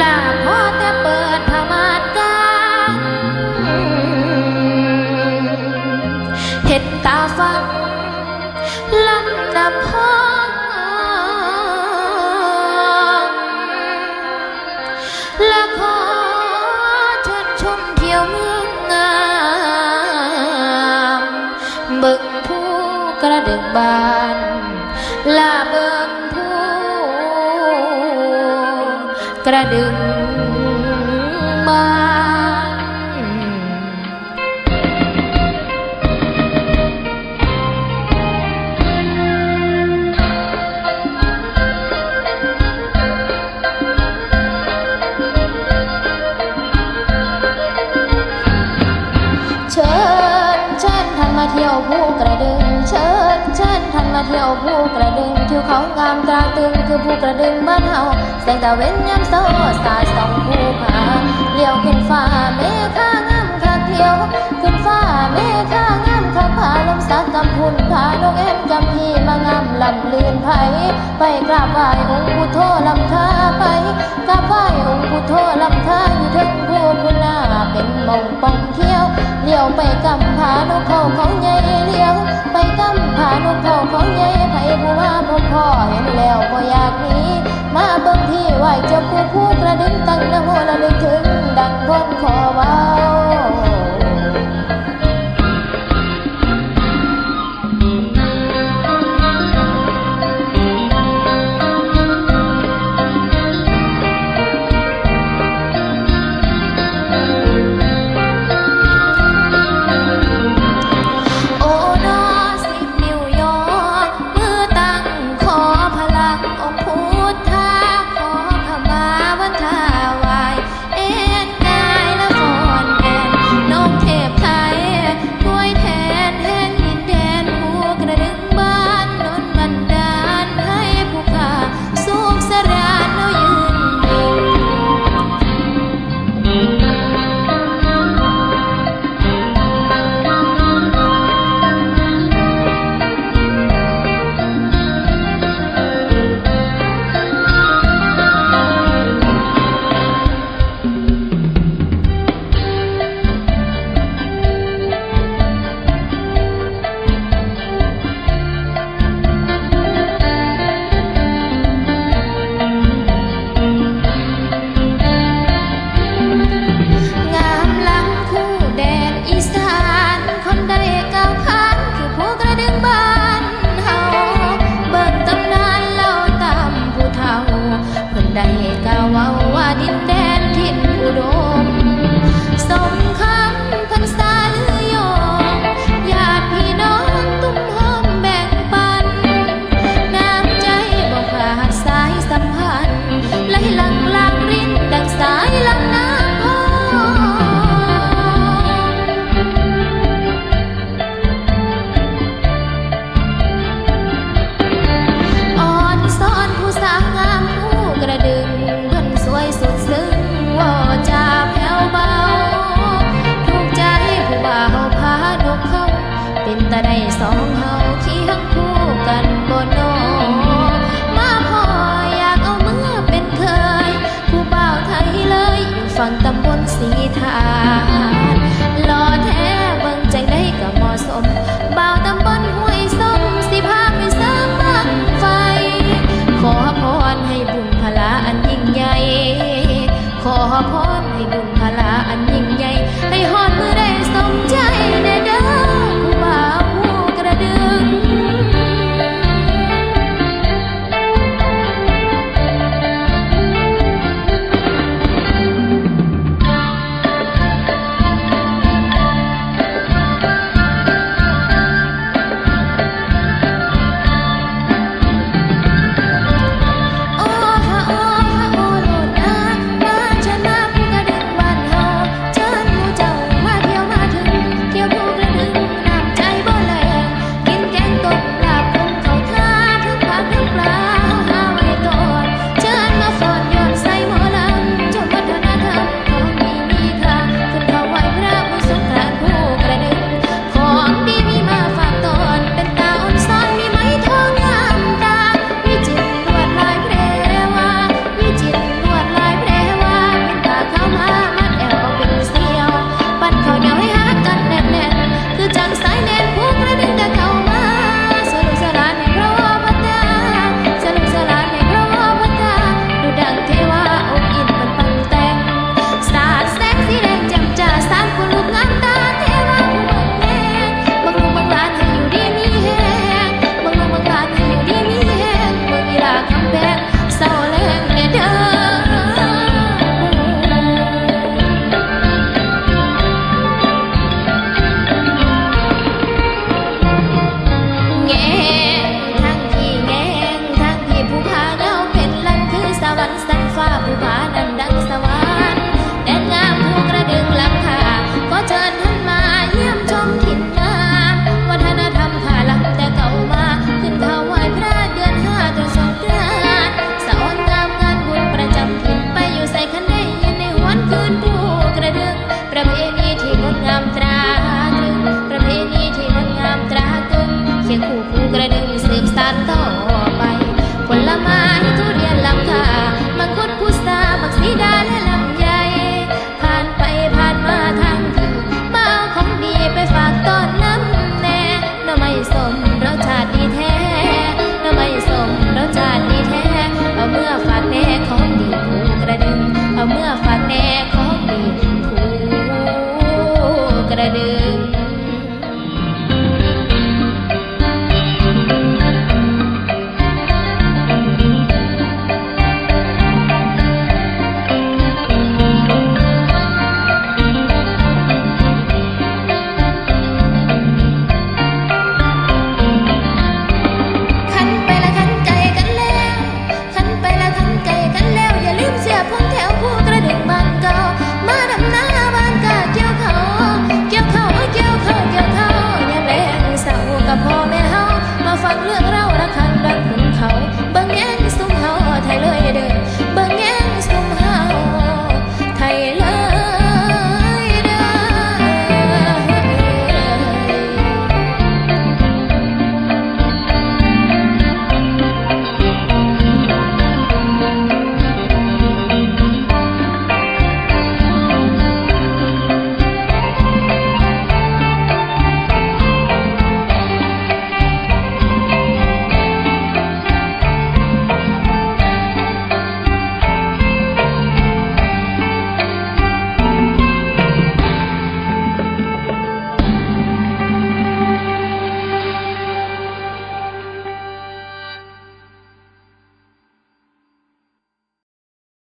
ลาพอแต่เปิดธรรมาตการเห็ดตาฟังลำดับพอและขอเชิญชมเที่ยวเมืองงามบิ่งผู้กระดึกบาน กระดึงบานเชิญเชิญท่านมาเที่ยวภูกระดึง เชิญเชิญท่านมาเที่ยวภูกระดึงทิวเขางามตราตึงคือภูกระดึงบ้านเฮา งตะเว้นยามเช้าสาดส่องภูผาเลี้ยวขึ้นฟ้าเมฆางามคักเที่ยวขึ้นฟ้าเมฆางามคักผาลมสักกำพุนผานกเอ็นกำพีมางามลำลื่นไผไปกราบไหว้องค์พุทโธลำคาไปกราบไหว้องค์พุทโธลำคาอยู่ถึงภูพุนาเป็นมงปองเที่ยวเลี้ยวไปกำผานกเขาเขาใหญ่เลี้ยวไปกำผานกเขาเขาใหญ่ไผผู้ว่าพ่อพ่อเห็นแล้วบ่อยากหนี ผู้พูดกระดึงตั้งนะโมระลึกถึงดังพ้นขอว่า 誰かは Khó